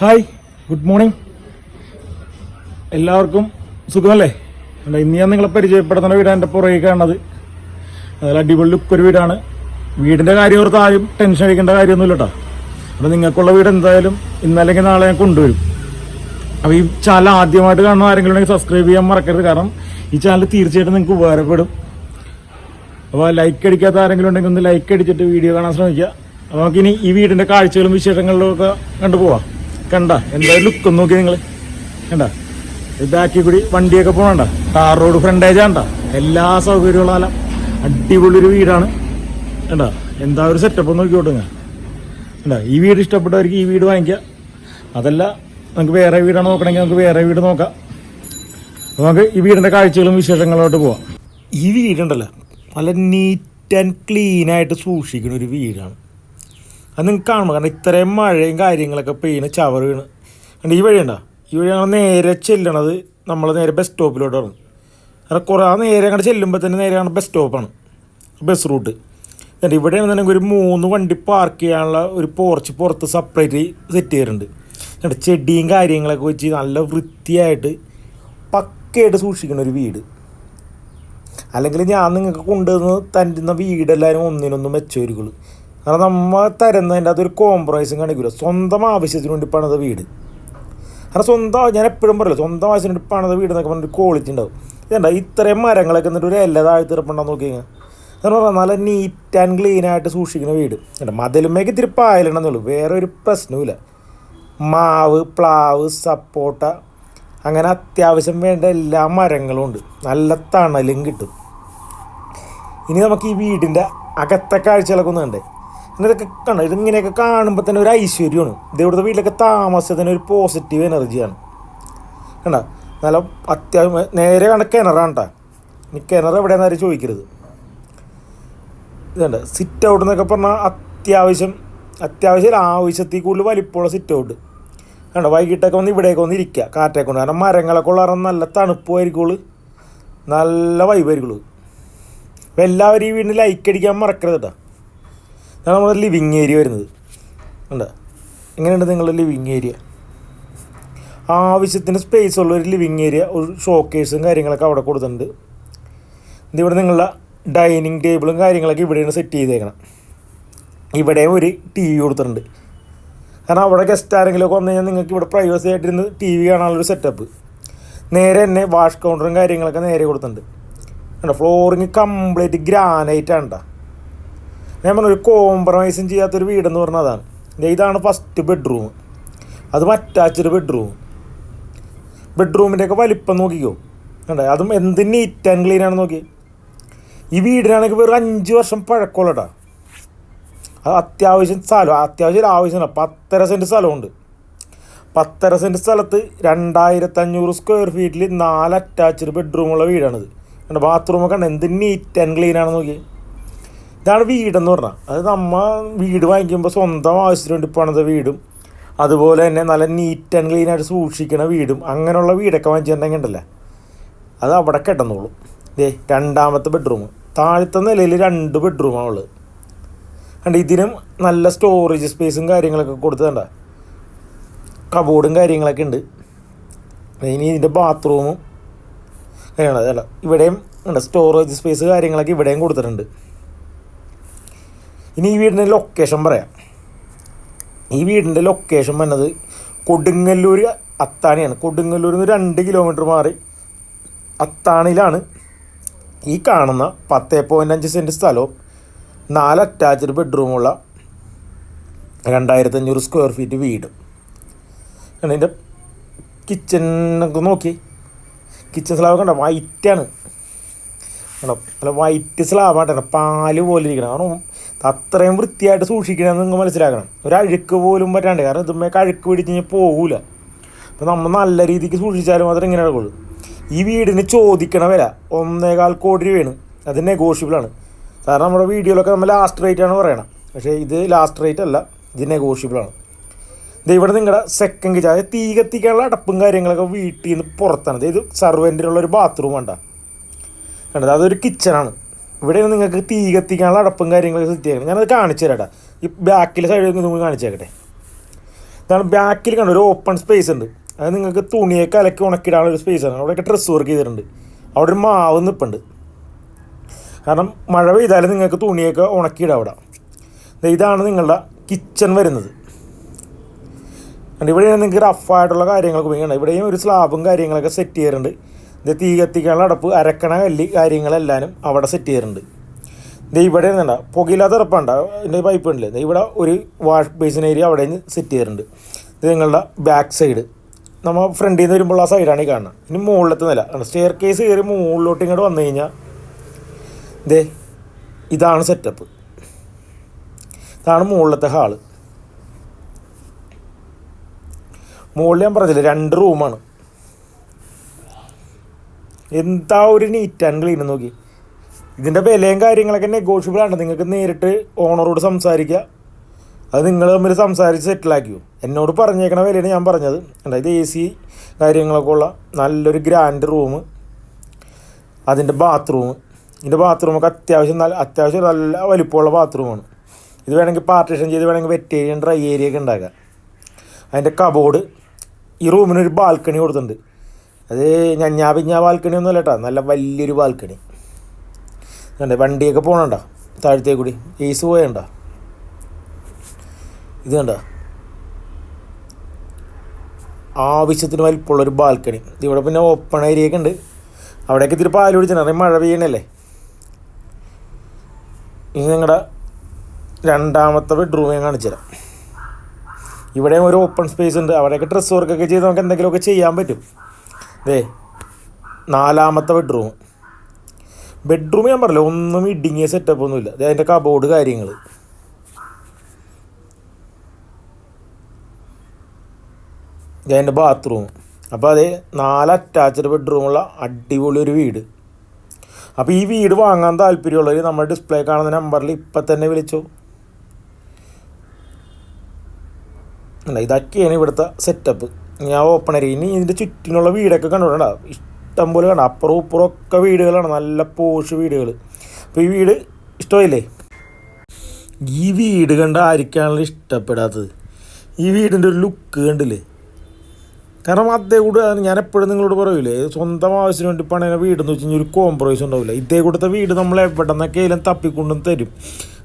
Hi good morning എല്ലാവർക്കും സുഖമല്ലേ? അല്ല ഇന്ന് ഞാൻ നിങ്ങളെ പരിചയപ്പെടുത്തുന്ന വീടാണ് എന്റെ പുറകെ കാണുന്നത്. അതിൽ അടിപൊളി ഒരു വീടാണ്. വീടിന്റെ കാര്യം ഓർത്ത് ആരും ടെൻഷൻ അടിക്കേണ്ട കാര്യമൊന്നുമില്ല കേട്ടോ അപ്പോൾ നിങ്ങൾക്കുള്ള വീട് എന്തായാലും ഇന്നല്ലെങ്കിൽ നാളെ ഞാൻ കൊണ്ടുവരും. അപ്പോൾ ഈ ചാനൽ ആദ്യമായിട്ട് കാണുന്ന ആരെങ്കിലും ഉണ്ടെങ്കിൽ സബ്സ്ക്രൈബ് ചെയ്യാൻ മറക്കരുത്. കാരണം ഈ ചാനൽ തീർച്ചയായിട്ടും നിങ്ങൾക്ക് ഉപകാരപ്പെടും. അപ്പോൾ ലൈക്ക് അടിക്കാത്ത ആരെങ്കിലും ഉണ്ടെങ്കിൽ ഒന്ന് ലൈക്ക് അടിച്ചിട്ട് വീഡിയോ കാണാൻ ശ്രമിക്കുക. അപ്പോൾ നമുക്കിനി ഈ വീടിന്റെ കാഴ്ചകളും വിശേഷങ്ങളിലും ഒക്കെ കണ്ടുപോവാം. കണ്ട? എന്തായാലും ലുക്ക് നോക്കി നിങ്ങൾ കണ്ട? ബാക്കിൽ കൂടി വണ്ടിയൊക്കെ പോകണ്ട ടാർ റോഡ് ഫ്രണ്ടേജ് കണ്ട? എല്ലാ സൗകര്യങ്ങളും അല്ല അടിപൊളി ഒരു വീടാണ്. കണ്ട? എന്താ ഒരു സെറ്റപ്പ് നോക്കിക്കോട്ടെ നിങ്ങൾ കണ്ട? ഈ വീട് ഇഷ്ടപ്പെട്ടവർക്ക് ഈ വീട് വാങ്ങിക്ക. അതല്ല നമുക്ക് വേറെ വീടാണ് നോക്കണമെങ്കിൽ നമുക്ക് വേറെ വീട് നോക്കാം. നമുക്ക് ഈ വീടിന്റെ കാഴ്ചകളും വിശേഷങ്ങളോട്ട് പോവാം. ഈ വീടുണ്ടല്ലോ. നല്ല നീറ്റ് ആൻഡ് ക്ലീൻ ആയിട്ട് സൂക്ഷിക്കുന്ന ഒരു വീടാണ്. അത് നിങ്ങൾക്ക് കാണുമ്പോൾ കാരണം ഇത്രയും മഴയും കാര്യങ്ങളൊക്കെ പെയ്യുന്ന ചവർ വീണ് കണ്ട് ഈ വഴിയുണ്ടോ? ഈ വഴി ഞങ്ങൾ നേരെ ചെല്ലണത് നമ്മൾ നേരെ ബസ് സ്റ്റോപ്പിലോട്ടാണ് കാരണം കുറേ ആ നേരെ അങ്ങോട്ട് ചെല്ലുമ്പോൾ തന്നെ നേരെ ബസ് സ്റ്റോപ്പാണ് ബസ് റൂട്ട് എന്നിട്ട് ഇവിടെയാണെന്നുണ്ടെങ്കിൽ ഒരു മൂന്ന് വണ്ടി പാർക്ക് ചെയ്യാനുള്ള ഒരു പോർച്ച് പുറത്ത് സെപ്പറേറ്റ് സെറ്റ് ചെയ്തിട്ടുണ്ട്. എന്നിട്ട് ചെടിയും കാര്യങ്ങളൊക്കെ വെച്ച് നല്ല വൃത്തിയായിട്ട് പക്കയായിട്ട് സൂക്ഷിക്കുന്ന ഒരു വീട്. അല്ലെങ്കിൽ ഞാൻ നിങ്ങൾക്ക് കൊണ്ടുവന്ന് തരുന്ന വീടെല്ലാവരും ഒന്നിനൊന്നും മെച്ചോരിക്കുള്ളൂ കാരണം നമ്മൾ തരുന്നതിന്റെ അതൊരു കോംപ്രമൈസും കാണിക്കില്ല സ്വന്തം ആവശ്യത്തിന് വേണ്ടി പണിത വീട്. കാരണം സ്വന്തം ഞാൻ എപ്പോഴും പറയില്ല സ്വന്തം ആവശ്യത്തിന് വേണ്ടി പണിത വീട് എന്നൊക്കെ പറഞ്ഞൊരു ക്വാളിറ്റി ഉണ്ടാവും. ഇതുണ്ട ഇത്രയും മരങ്ങളൊക്കെ എന്നിട്ട് ഒരു എല്ലാ താഴ്ത്തിറപ്പുണ്ടാന്ന് നോക്കി കഴിഞ്ഞാൽ എന്ന് പറഞ്ഞാൽ നല്ല നീറ്റ് ആൻഡ് ക്ലീൻ ആയിട്ട് സൂക്ഷിക്കുന്ന വീട്. ഉണ്ട് മതിലുമേക്ക് ഇത്തിരി പായലുണ്ടെന്നുള്ളൂ വേറെ ഒരു പ്രശ്നവുമില്ല. മാവ് പ്ലാവ് സപ്പോട്ട അങ്ങനെ അത്യാവശ്യം വേണ്ട എല്ലാ മരങ്ങളും ഉണ്ട്. നല്ല തണലും കിട്ടും. ഇനി നമുക്ക് ഈ വീടിന്റെ അകത്തെ കാഴ്ചകളൊക്കെ ഒന്ന് കണ്ടേ. ഇതൊക്കെ കണ്ട? ഇതിങ്ങനെയൊക്കെ കാണുമ്പോൾ തന്നെ ഒരു ഐശ്വര്യമാണ്. ഇവിടുത്തെ വീട്ടിലൊക്കെ താമസത്തിന് ഒരു പോസിറ്റീവ് എനർജിയാണ് കണ്ട? നല്ല അത്യാവശ്യം നേരെ കണ്ട കിണറാണ് കേട്ടോ ഇനി കിണർ എവിടെയാണെന്ന് ആരും ചോദിക്കരുത്. ഇതുണ്ട്. സിറ്റ് ഔട്ട് എന്നൊക്കെ പറഞ്ഞാൽ അത്യാവശ്യം അത്യാവശ്യം ആവശ്യത്തിൽ കൂടുതൽ വലിപ്പമുള്ള സിറ്റ് ഔട്ട് കണ്ടോ? വൈകിട്ടൊക്കെ വന്ന് ഇവിടേക്ക് വന്ന് ഇരിക്കുക കാറ്റൊക്കെ കൊണ്ട്. കാരണം മരങ്ങളൊക്കെ ഉള്ള നല്ല തണുപ്പുമായിരിക്കുള്ളൂ നല്ല വൈബായിരിക്കുള്ളൂ അപ്പോൾ എല്ലാവരും ഈ വീടിന് ലൈക്ക് അടിക്കാൻ മറക്കരുത് കേട്ടോ ഇതാണ് നമ്മുടെ ലിവിങ് ഏരിയ വരുന്നത്. ഉണ്ട് എങ്ങനെയുണ്ട് നിങ്ങളുടെ ലിവിങ് ഏരിയ ആവശ്യത്തിന് സ്പേസ് ഉള്ള ഒരു ലിവിങ് ഏരിയ ഒരു ഷോക്കേഴ്സും കാര്യങ്ങളൊക്കെ അവിടെ കൊടുത്തിട്ടുണ്ട്. ഇതിവിടെ നിങ്ങളുടെ ഡൈനിങ് ടേബിളും കാര്യങ്ങളൊക്കെ ഇവിടെയാണ് സെറ്റ് ചെയ്തേക്കണം. ഇവിടെ ഒരു ടി വി കൊടുത്തിട്ടുണ്ട്. കാരണം അവിടെ ഗസ്റ്റ് ആരെങ്കിലും ഒക്കെ വന്നു കഴിഞ്ഞാൽ നിങ്ങൾക്ക് ഇവിടെ പ്രൈവസി ആയിട്ടിരുന്ന് ടി വി കാണാനുള്ളൊരു സെറ്റപ്പ് നേരെ തന്നെ വാഷ് കൗണ്ടറും കാര്യങ്ങളൊക്കെ നേരെ കൊടുത്തിട്ടുണ്ട്. ഫ്ലോറിങ് കംപ്ലീറ്റ് ഗ്രാനൈറ്റ് ആണ് ഞാൻ പറഞ്ഞു ഒരു കോംപ്രമൈസും ചെയ്യാത്തൊരു വീടെന്ന് പറഞ്ഞാൽ അതാണ്. ഇതാണ് ഫസ്റ്റ് ബെഡ്റൂം അതും അറ്റാച്ച്ഡ് ബെഡ്റൂം ബെഡ്റൂമിന്റെയൊക്കെ വലിപ്പം നോക്കിക്കോ. കണ്ടേ? അതും എന്ത് നീറ്റ് ആൻഡ് ക്ലീൻ ആണ് നോക്കി ഈ വീടിനാണെങ്കിൽ വെറും അഞ്ച് വർഷം പഴക്കമുള്ളടാ അത് അത്യാവശ്യം സ്ഥലം അത്യാവശ്യം ആവശ്യമില്ല പത്തര സെന്റ് സ്ഥലമുണ്ട്. പത്തര സെന്റ് സ്ഥലത്ത് രണ്ടായിരത്തഞ്ഞൂറ് സ്ക്വയർ ഫീറ്റിൽ നാല് അറ്റാച്ച്ഡ് ബെഡ്റൂമുള്ള വീടാണിത്. കണ്ടോ? ബാത്റൂമൊക്കെ ഉണ്ട് എന്ത് നീറ്റ് ആൻഡ് ക്ലീൻ ആണ് നോക്കി ഇതാണ് വീടെന്ന് പറഞ്ഞാൽ അത് അമ്മ വീട് വാങ്ങിക്കുമ്പോൾ സ്വന്തം ആവശ്യത്തിന് വേണ്ടി പണിത വീടും അതുപോലെ തന്നെ നല്ല നീറ്റ് ആൻഡ് ക്ലീൻ ആയിട്ട് സൂക്ഷിക്കണ വീടും അങ്ങനെയുള്ള വീടൊക്കെ വാങ്ങിച്ചിട്ടുണ്ടെങ്കിൽ ഉണ്ടല്ലേ? അത് അവിടെ കിടന്നോളും. ദേ രണ്ടാമത്തെ ബെഡ്റൂം താഴത്തെ നിലയിൽ രണ്ട് ബെഡ്റൂമാണ് ഉള്ളത്. കണ്ട് ഇതിനും നല്ല സ്റ്റോറേജ് സ്പേസും കാര്യങ്ങളൊക്കെ കൊടുത്തണ്ട കബോർഡും കാര്യങ്ങളൊക്കെ ഉണ്ട്. ഇനി ഇതിന്റെ ബാത്റൂമും അല്ല ഇവിടെയും ഉണ്ട് സ്റ്റോറേജ് സ്പേസ് കാര്യങ്ങളൊക്കെ ഇവിടെയും കൊടുത്തിട്ടുണ്ട്. ഇനി ഈ വീടിന്റെ ലൊക്കേഷൻ പറയാം. ഈ വീടിന്റെ ലൊക്കേഷൻ വന്നത് കൊടുങ്ങല്ലൂർ അത്താണിയാണ്. കൊടുങ്ങല്ലൂരിൽ നിന്ന് രണ്ട് കിലോമീറ്റർ മാറി അത്താണിയിലാണ് ഈ കാണുന്ന പത്ത് പോയിന്റ് അഞ്ച് സെന്റ് സ്ഥലവും നാല് അറ്റാച്ച്ഡ് ബെഡ്റൂമുള്ള രണ്ടായിരത്തഞ്ഞൂറ് സ്ക്വയർ ഫീറ്റ് വീട്. ഇതിന്റെ കിച്ചണൊക്കെ നോക്കി. കിച്ചൺ സ്ലാബ് കണ്ട വൈറ്റാണ് കണ്ടോ? നല്ല വൈറ്റ് സ്ലാബാണ് പാൽ പോലെ ഇരിക്കണം. കാരണം അത്രയും വൃത്തിയായിട്ട് സൂക്ഷിക്കണമെന്ന് നിങ്ങൾ മനസ്സിലാക്കണം. ഒരു അഴുക്ക് പോലും പറ്റാണ്ട്. കാരണം ഇതുമ്മേക്ക് അഴുക്ക് പിടിച്ച് കഴിഞ്ഞാൽ പോകൂല. അപ്പോൾ നമ്മൾ നല്ല രീതിക്ക് സൂക്ഷിച്ചാലും മാത്രമേ ഇങ്ങനെ നടക്കുള്ളൂ. ഈ വീടിന് ചോദിക്കണ വില ഒന്നേകാൽ കോടി രൂപയാണ്. അത് നെഗോഷ്യബിളാണ് കാരണം നമ്മുടെ വീഡിയോയിലൊക്കെ നമ്മൾ ലാസ്റ്റ് റേറ്റ് ആണ് പറയണം. പക്ഷേ ഇത് ലാസ്റ്റ് റേറ്റ് അല്ല ഇത് നെഗോഷ്യബിളാണ് ഇത് ഇവിടെ നിങ്ങളുടെ സെക്കൻഡ് കിച്ചൺ അതായത് തീ കത്തിക്കാനുള്ള അടപ്പും കാര്യങ്ങളൊക്കെ വീട്ടിൽ നിന്ന് പുറത്താണ് അതായത് സർവന്റിനുള്ള ഒരു ബാത്റൂം വേണ്ട. കണ്ടത് അതൊരു കിച്ചണാണ് ഇവിടെയാണ് നിങ്ങൾക്ക് തീ കത്തിക്കാനുള്ള അടപ്പും കാര്യങ്ങളൊക്കെ സെറ്റ് ഞാനത് കാണിച്ചു തരാട്ടാ ഈ ബാക്കിലെ സൈഡിൽ നിങ്ങൾ കാണിച്ചേക്കട്ടെ ഇതാണ് ബാക്കിൽ കണ്ട? ഒരു ഓപ്പൺ സ്പേസ് ഉണ്ട്. അത് നിങ്ങൾക്ക് തുണിയൊക്കെ അലക്കി ഉണക്കിടാനുള്ള ഒരു സ്പേസ് ആണ്. അവിടെയൊക്കെ ഡ്രസ്സ് വർക്ക് ചെയ്തിട്ടുണ്ട്. അവിടെ ഒരു മാവ് നിൽപ്പുണ്ട് കാരണം മഴ പെയ്താലും നിങ്ങൾക്ക് തുണിയൊക്കെ ഉണക്കിയിടാം അവിടെ. ഇതാ ഇതാണ് നിങ്ങളുടെ കിച്ചൺ വരുന്നത്. ഇവിടെയാണ് നിങ്ങൾക്ക് റഫായിട്ടുള്ള കാര്യങ്ങളൊക്കെ ഉപയോഗിക്കണം. ഇവിടെയും ഒരു സ്ലാബും കാര്യങ്ങളൊക്കെ സെറ്റ് ചെയ്യാറുണ്ട് ഇത് തീ കത്തിക്കാനുള്ള അടപ്പ് അരക്കണ കല്ല് കാര്യങ്ങളെല്ലാനും അവിടെ സെറ്റ് ചെയ്തിട്ടുണ്ട്. ഇത് ഇവിടെ ഇരുന്നുണ്ട പുകയില്ലാത്ത ഉറപ്പുണ്ട അതിന്റെ പൈപ്പ് ഉണ്ടല്ലേ? ഇവിടെ ഒരു വാഷ് ബേസിൻ ഏരിയ അവിടെ നിന്ന് സെറ്റ് ചെയ്തിട്ടുണ്ട്. ഇത് നിങ്ങളുടെ ബാക്ക് സൈഡ് നമ്മൾ ഫ്രണ്ടിൽ നിന്ന് വരുമ്പോൾ ആ സൈഡാണ് ഈ കാണുന്നത്. ഇനി മുകളിലത്തെ നില. സ്റ്റെയർ കേസ് കയറി മുകളിലോട്ട് ഇങ്ങോട്ട് വന്നു കഴിഞ്ഞാൽ ദേ ഇതാണ് സെറ്റപ്പ് ഇതാണ് മുകളിലത്തെ ഹാൾ മുകളിൽ ഞാൻ പറഞ്ഞില്ല രണ്ട് റൂമാണ് എന്താ ഒരു നീറ്റ് ആൻഡ് ക്ലീൻ നോക്കി. ഇതിന്റെ വിലയും കാര്യങ്ങളൊക്കെ നെഗോഷ്യബിൾ ആണ്. നിങ്ങൾക്ക് നേരിട്ട് ഓണറോട് സംസാരിക്കുക. അത് നിങ്ങൾ തമ്മിൽ സംസാരിച്ച് സെറ്റിലാക്കിയോ എന്നോട് പറഞ്ഞേക്കണ വിലയാണ് ഞാൻ പറഞ്ഞത്. അതായത് എ സി കാര്യങ്ങളൊക്കെ ഉള്ള നല്ലൊരു ഗ്രാൻഡ് റൂം അതിന്റെ ബാത്റൂം ഇതിന്റെ ബാത്റൂമൊക്കെ അത്യാവശ്യം നല്ല അത്യാവശ്യം നല്ല വലിപ്പമുള്ള ബാത്റൂമാണ് ഇത് വേണമെങ്കിൽ പാർട്ടീഷൻ ചെയ്ത് വേണമെങ്കിൽ വെറ്റ് ഏരിയ ഡ്രൈ ഏരിയ ഒക്കെ ഉണ്ടാക്കാം. അതിന്റെ കബോർഡ് ഈ റൂമിനൊരു ബാൽക്കണി കൊടുത്തിട്ടുണ്ട്. അത് ഞഞ്ഞാ പിഞ്ഞാ ബാൽക്കണി ഒന്നും അല്ല കേട്ടോ നല്ല വലിയൊരു ബാൽക്കണി. കണ്ടേ വണ്ടിയൊക്കെ പോകണണ്ട താഴത്തേ കൂടി ഏസ് പോയണ്ട ഇത് കണ്ട? ആവശ്യത്തിന് വലിപ്പമുള്ളൊരു ബാൽക്കണി. ഇവിടെ പിന്നെ ഓപ്പൺ ഏരിയ ഒക്കെ ഉണ്ട്. അവിടെയൊക്കെ ഇത്തിരി പാൽ കുടിച്ചിട്ടുണ്ട്. മഴ പെയ്യണല്ലേ? ഇനി നിങ്ങളുടെ രണ്ടാമത്തെ ബെഡ്റൂം ഞാൻ കാണിച്ചു തരാം ഇവിടെ ഒരു ഓപ്പൺ സ്പേസ് ഉണ്ട്. അവിടെയൊക്കെ ഡ്രസ്സ് വർക്കൊക്കെ ചെയ്ത് നമുക്ക് എന്തെങ്കിലുമൊക്കെ ചെയ്യാൻ പറ്റും. ദേ നാലാമത്തെ ബെഡ്റൂം ബെഡ്റൂം ഞാൻ പറഞ്ഞില്ല ഒന്നും ഇടുങ്ങിയ സെറ്റപ്പ് ഒന്നുമില്ല. ദേ അതിന്റെ കബോർഡ് കാര്യങ്ങൾ ഇത് അതിന്റെ ബാത്റൂം അപ്പോൾ അതേ നാല് അറ്റാച്ച്ഡ് ബെഡ്റൂമുള്ള അടിപൊളി ഒരു വീട്. അപ്പോൾ ഈ വീട് വാങ്ങാൻ താല്പര്യമുള്ളവർ നമ്മുടെ ഡിസ്പ്ലേ കാണുന്ന നമ്പറിൽ ഇപ്പം തന്നെ വിളിച്ചോ. അല്ല ഇതൊക്കെയാണ് ഇവിടുത്തെ സെറ്റപ്പ് ഞാൻ ഓപ്പൺ ഏരിയ ഇനി ഇതിന്റെ ചുറ്റിനുള്ള വീടൊക്കെ കണ്ടുകൊണ്ടാ ഇഷ്ടം പോലെ കണ്ട അപ്പുറം ഇപ്പുറം ഒക്കെ വീടുകളാണ്. നല്ല പോഷ് വീടുകൾ അപ്പോൾ ഈ വീട് ഇഷ്ടമായില്ലേ? ഈ വീട് കണ്ട ആർക്കാണല്ലോ ഇഷ്ടപ്പെടാത്തത്? ഈ വീടിന്റെ ഒരു ലുക്ക് കണ്ടില്ലേ? കാരണം അതേ കൂടെ ഞാൻ എപ്പോഴും നിങ്ങളോട് പറയൂലേ സ്വന്തം ആവശ്യത്തിന് വേണ്ടി പണിയുന്ന വീടെന്ന് വെച്ച് കഴിഞ്ഞാൽ ഒരു കോംപ്രമൈസ് ഉണ്ടാവില്ല ഇതേ കൂടത്തെ വീട് നമ്മൾ എവിടെ തപ്പിക്കൊണ്ടും തരും.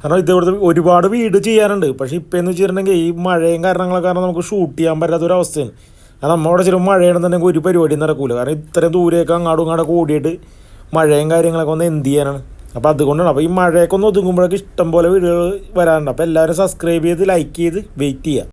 കാരണം ഇതേ കൂടത്തെ ഒരുപാട് വീട് ചെയ്യാറുണ്ട്. പക്ഷേ ഇപ്പം എന്ന് വെച്ചിട്ടുണ്ടെങ്കിൽ ഈ മഴയും കാരണങ്ങളൊക്കെ കാരണം നമുക്ക് ഷൂട്ട് ചെയ്യാൻ പറ്റാത്തൊരവസ്ഥയാണ്. കാരണം നമ്മുടെ ചില മഴയാണെന്നുണ്ടെങ്കിൽ ഒരു പരിപാടിയും നടക്കൂല. കാരണം ഇത്രയും ദൂരേക്ക് അങ്ങാടും ഇങ്ങോട്ടൊക്കെ കൂടിയിട്ട് മഴയും കാര്യങ്ങളൊക്കെ ഒന്ന് എന്ത് ചെയ്യാനാണ്? അപ്പോൾ അതുകൊണ്ടാണ്. അപ്പോൾ ഈ മഴയൊക്കെ ഒന്ന് ഒതുങ്ങുമ്പോഴൊക്കെ ഇഷ്ടംപോലെ വീഡിയോകൾ വരാറുണ്ട്. അപ്പോൾ എല്ലാവരും സബ്സ്ക്രൈബ് ചെയ്ത് ലൈക്ക് ചെയ്ത് വെയിറ്റ് ചെയ്യുക.